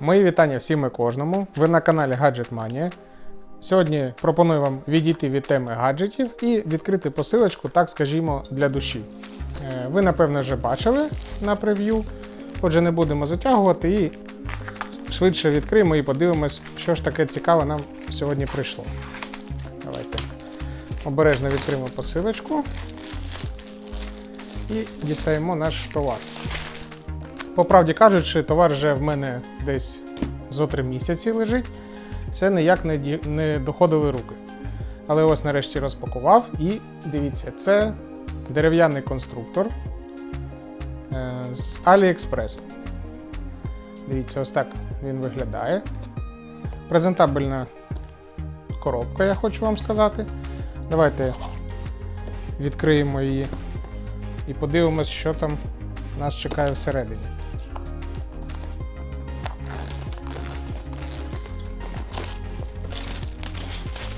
Мої вітання всім і кожному. Ви на каналі Gadget Mania. Сьогодні пропоную вам відійти від теми гаджетів і відкрити посилочку, так скажімо, для душі. Е, Ви, напевно, вже бачили на прев'ю. Отже, не будемо затягувати і швидше відкриємо і подивимось, що ж таке цікаве нам сьогодні прийшло. Давайте обережно відкриємо посилочку і дістаємо наш товар. По правді кажучи, товар вже в мене десь зо три місяці лежить. Все ніяк не, не доходили руки. Але ось нарешті розпакував і дивіться, це дерев'яний конструктор е, з AliExpress. Дивіться, ось так він виглядає. Презентабельна коробка, я хочу вам сказати. Давайте відкриємо її і подивимось, що там нас чекає всередині.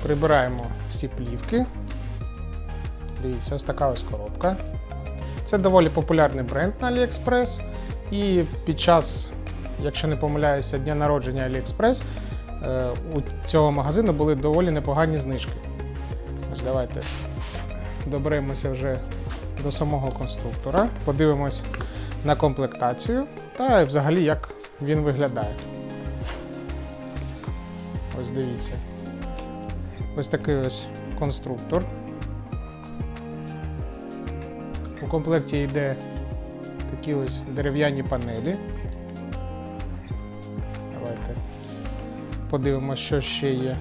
Прибираємо всі плівки. Дивіться, ось така ось коробка. Це доволі популярний бренд на AliExpress. І під час, якщо не помиляюся, дня народження AliExpress е, у цього магазину були доволі непогані знижки. Ось давайте доберемося вже до самого конструктора, подивимось на комплектацію та взагалі як він виглядає. Ось дивіться. Ось такий ось конструктор. У комплекті йде такі ось дерев'яні панелі. Давайте подивимось, що ще є.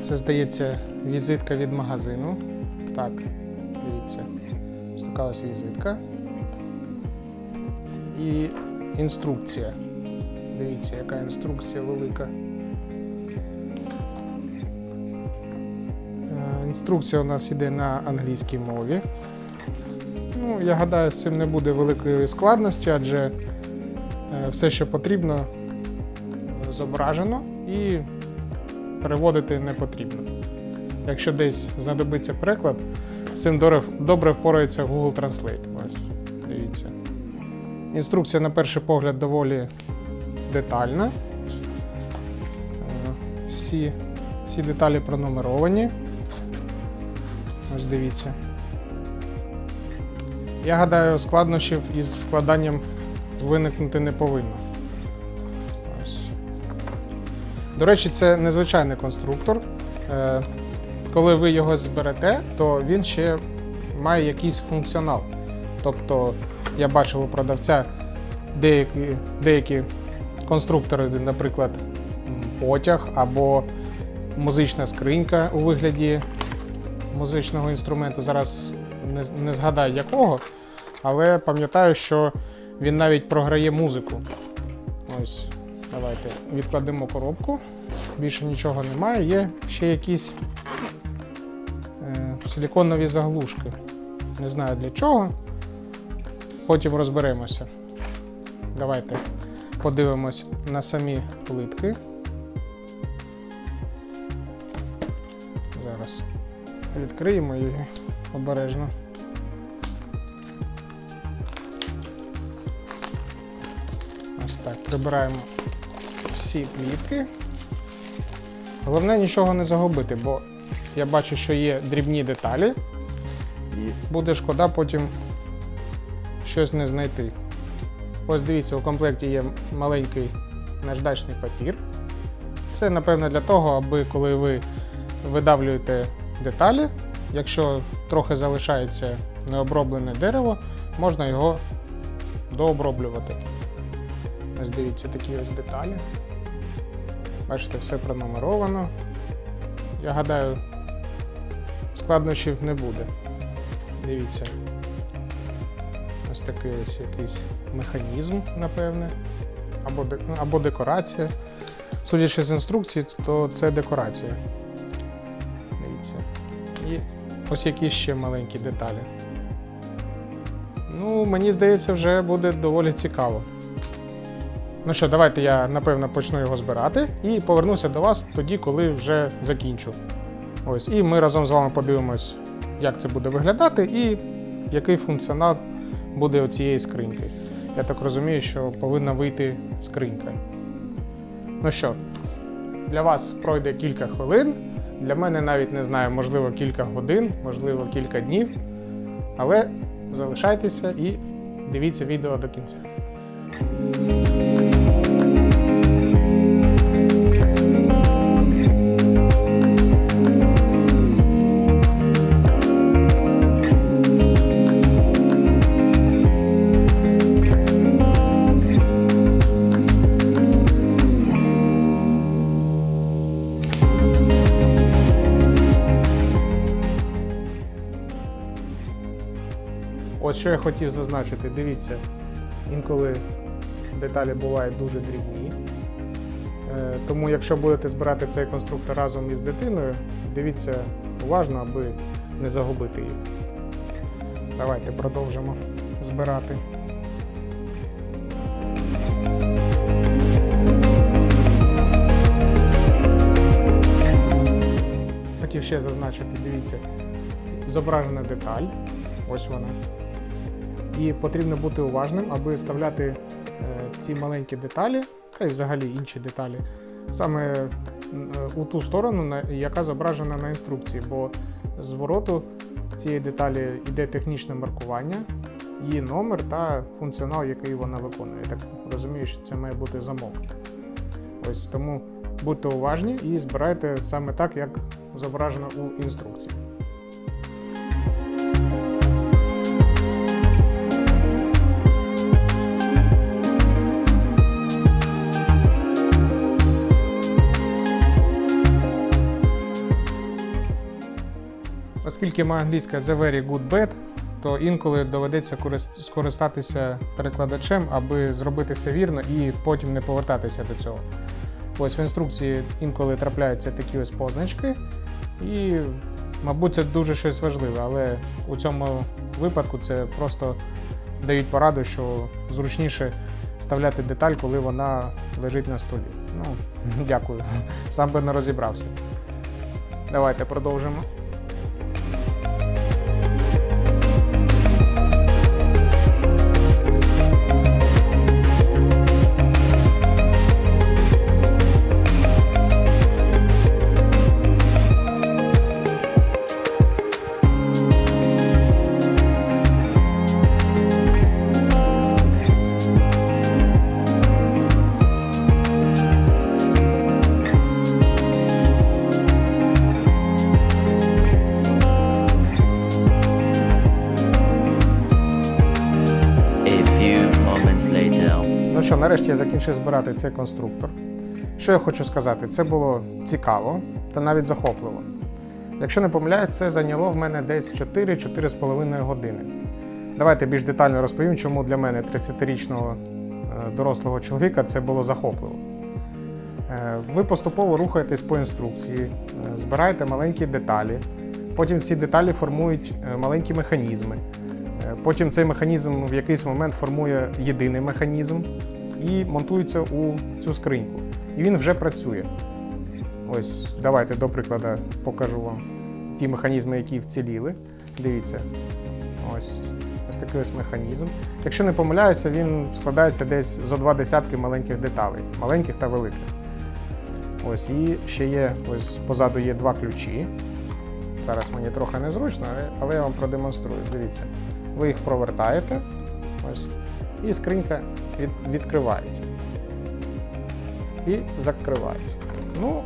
Це, здається, візитка від магазину. Так, дивіться. Ось така ось візитка. І інструкція. Дивіться, яка інструкція велика. Інструкція у нас йде на англійській мові. Ну, я гадаю, з цим не буде великої складності, адже е, все, що потрібно, зображено і переводити не потрібно. Якщо десь знадобиться переклад, з цим добре, добре впорається Google Translate. Ось, дивіться. Інструкція, на перший погляд, доволі детальна. Е, Всі, всі деталі пронумеровані. Ось дивіться. Я гадаю, складнощів із складанням виникнути не повинно. До речі, це незвичайний конструктор. Е, Коли ви його зберете, то він ще має якийсь функціонал. Тобто, я бачив у продавця деякі, деякі конструктори, наприклад, потяг або музична скринька у вигляді музичного інструменту. Зараз не, не згадаю якого, але пам'ятаю, що він навіть програє музику. Ось, давайте відкладемо коробку. Більше нічого немає. Є ще якісь е, силіконові заглушки. Не знаю для чого. Потім розберемося. Давайте подивимось на самі плитки. Відкриємо її обережно. Ось так, прибираємо всі плітки. Головне нічого не загубити, бо я бачу, що є дрібні деталі, і буде шкода потім щось не знайти. Ось дивіться, у комплекті є маленький наждачний папір. Це, напевно, для того, аби коли ви видавлюєте деталі, якщо трохи залишається необроблене дерево, можна його дооброблювати. Ось дивіться такі ось деталі. Бачите, все пронумеровано. Я гадаю, складнощів не буде. Дивіться. Ось такий ось якийсь механізм, напевне, або, де- або декорація. Судячи з інструкції, то це декорація. Ось якісь ще маленькі деталі. Ну, мені здається, вже буде доволі цікаво. Ну що, давайте я напевно почну його збирати і повернуся до вас тоді, коли вже закінчу. Ось, і ми разом з вами подивимось, як це буде виглядати і який функціонал буде у цієї скриньки. я так розумію, що повинна вийти скринька. Ну що, для вас пройде кілька хвилин. Для мене навіть не знаю, можливо, кілька годин, можливо, кілька днів. Але залишайтеся і дивіться відео до кінця. Ось що я хотів зазначити, дивіться, інколи деталі бувають дуже дрібні. Е, Тому, якщо будете збирати цей конструктор разом із дитиною, дивіться уважно, аби не загубити їх. Давайте продовжимо збирати. Хотів ще зазначити, дивіться, зображена деталь. Ось вона. І потрібно бути уважним, аби вставляти е, ці маленькі деталі, та й взагалі інші деталі, саме е, у ту сторону, яка зображена на інструкції, бо з вороту цієї деталі йде технічне маркування, її номер та функціонал, який вона виконує. Я так розумію, що це має бути замок. Ось тому будьте уважні і збирайте саме так, як зображено у інструкції. Оскільки моя англійська The Very Good Bad, то інколи доведеться скористатися перекладачем, аби зробити все вірно і потім не повертатися до цього. Ось в інструкції інколи трапляються такі ось позначки, і, мабуть, це дуже щось важливе, але у цьому випадку це просто дають пораду, що зручніше вставляти деталь, коли вона лежить на столі. Ну, дякую. Сам би не розібрався. Давайте продовжимо. Нарешті я закінчив збирати цей конструктор. Що я хочу сказати, це було цікаво та навіть захопливо. Якщо не помиляюсь, це зайняло в мене десь 4-4,5 години. Давайте більш детально розповім, чому для мене 30-річного е, дорослого чоловіка це було захопливо. Е, Ви поступово рухаєтесь по інструкції, е, збираєте маленькі деталі, потім ці деталі формують маленькі механізми. Потім цей механізм в якийсь момент формує єдиний механізм і монтується у цю скриньку. І він вже працює. Ось, давайте, до прикладу, покажу вам ті механізми, які вціліли. Дивіться. Ось, ось такий ось механізм. Якщо не помиляюся, він складається десь зо два десятки маленьких деталей, маленьких та великих. Ось, і ще є, ось позаду є два ключі. Зараз мені трохи незручно, але- я вам продемонструю. Дивіться. Ви їх провертаєте, ось, і скринька відкривається. І закривається. Ну,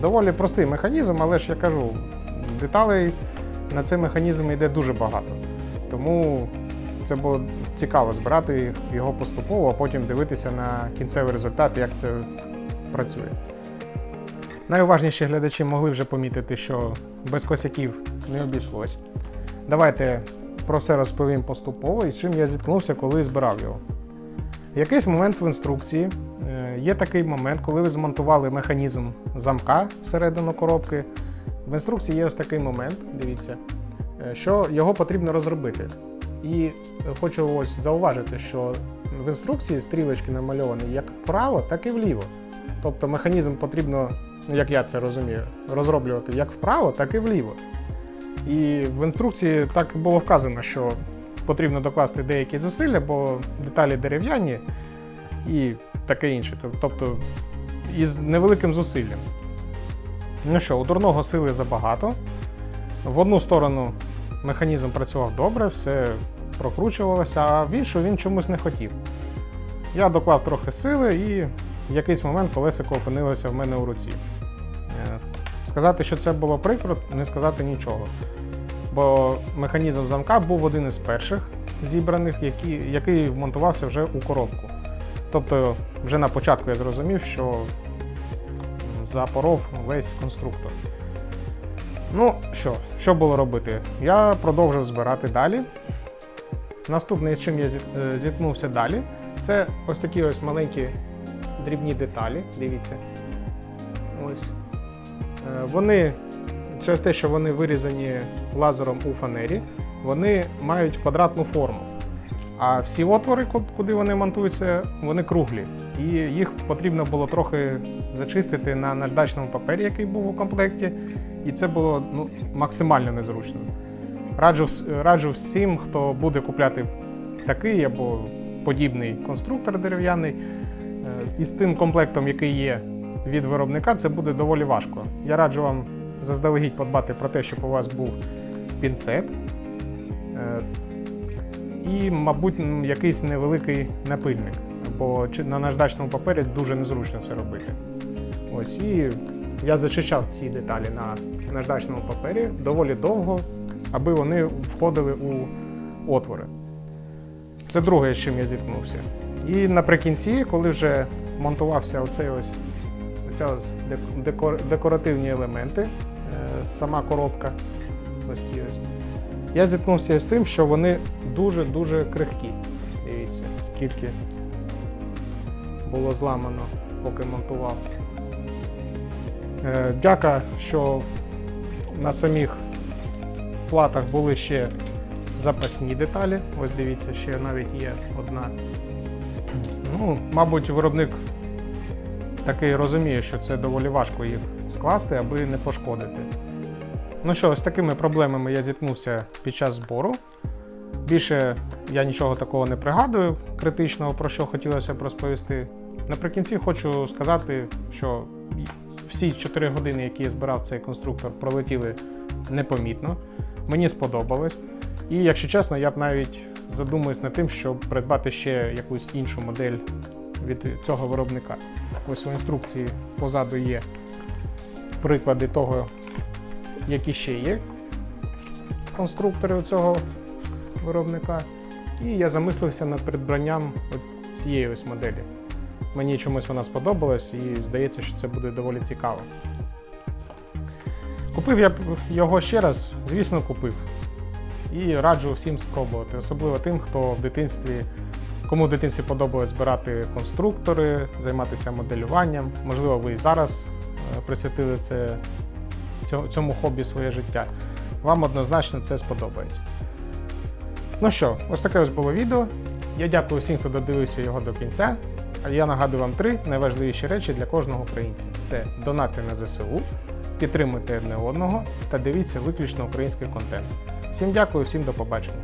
доволі простий механізм, але ж я кажу, деталей на цей механізм йде дуже багато. Тому це було цікаво збирати його поступово, а потім дивитися на кінцевий результат, як це працює. Найуважніші глядачі могли вже помітити, що без косяків не обійшлось. Давайте про все розповім поступово і з чим я зіткнувся, коли збирав його. В якийсь момент в інструкції е, є такий момент, коли ви змонтували механізм замка всередину коробки. В інструкції є ось такий момент, дивіться, е, що його потрібно розробити. І хочу ось зауважити, що в інструкції стрілочки намальовані як вправо, так і вліво. Тобто механізм потрібно, ну, як я це розумію, розроблювати як вправо, так і вліво. І в інструкції так було вказано, що потрібно докласти деякі зусилля, бо деталі дерев'яні і таке інше. Тобто із невеликим зусиллям. Ну що, у дурного сили забагато. В одну сторону механізм працював добре, все прокручувалося, а в іншу він чомусь не хотів. Я доклав трохи сили і в якийсь момент колесико опинилося в мене у руці. Сказати, що це було прикро, не сказати нічого. Бо механізм замка був один із перших зібраних, який, який монтувався вже у коробку. Тобто, вже на початку я зрозумів, що запоров весь конструктор. Ну що, що було робити? Я продовжив збирати далі. Наступне, з чим я е, зіткнувся далі, це ось такі ось маленькі дрібні деталі. Дивіться. Ось. Е, Вони через те, що вони вирізані лазером у фанері, вони мають квадратну форму. А всі отвори, куди вони монтуються, вони круглі. І їх потрібно було трохи зачистити на наждачному папері, який був у комплекті. І це було ну, максимально незручно. Раджу, раджу всім, хто буде купляти такий або подібний конструктор дерев'яний. е, І з тим комплектом, який є від виробника, це буде доволі важко. Я раджу вам заздалегідь подбати про те, щоб у вас був пінцет. е, І, мабуть, якийсь невеликий напильник, бо на наждачному папері дуже незручно це робити. Ось і я зачищав ці деталі на наждачному папері доволі довго, аби вони входили у отвори. Це друге, з чим я зіткнувся. І наприкінці, коли вже монтувався оцей ось, оця ось декор- декоративні елементи, е, сама коробка, ось ось, я зіткнувся з тим, що вони дуже-дуже крихкі. Дивіться, скільки було зламано, поки монтував. Е, Дяка, що на самих платах були ще запасні деталі. Ось дивіться, ще навіть є одна. Ну, мабуть, виробник такий розуміє, що це доволі важко їх скласти, аби не пошкодити. Ну що, з такими проблемами я зіткнувся під час збору. Більше я нічого такого не пригадую критичного, про що хотілося б розповісти. Наприкінці хочу сказати, що всі 4 години, які я збирав цей конструктор, пролетіли непомітно. Мені сподобалось. І якщо чесно, я б навіть задумуюсь над тим, щоб придбати ще якусь іншу модель від цього виробника. Ось у інструкції позаду є приклади того, які ще є конструктори у цього виробника. І я замислився над придбанням цієї ось моделі. Мені чомусь вона сподобалась і здається, що це буде доволі цікаво. Купив я його ще раз, звісно, купив. І раджу всім спробувати, особливо тим, хто в дитинстві, кому в дитинстві подобалось збирати конструктори, займатися моделюванням. Можливо, ви і зараз е, присвятили це, цьому хобі своє життя. Вам однозначно це сподобається. Ну що, ось таке ось було відео. Я дякую всім, хто додивився його до кінця. А я нагадую вам три найважливіші речі для кожного українця: це донати на ЗСУ, підтримуйте одне одного та дивіться виключно український контент. Всім дякую, всім до побачення.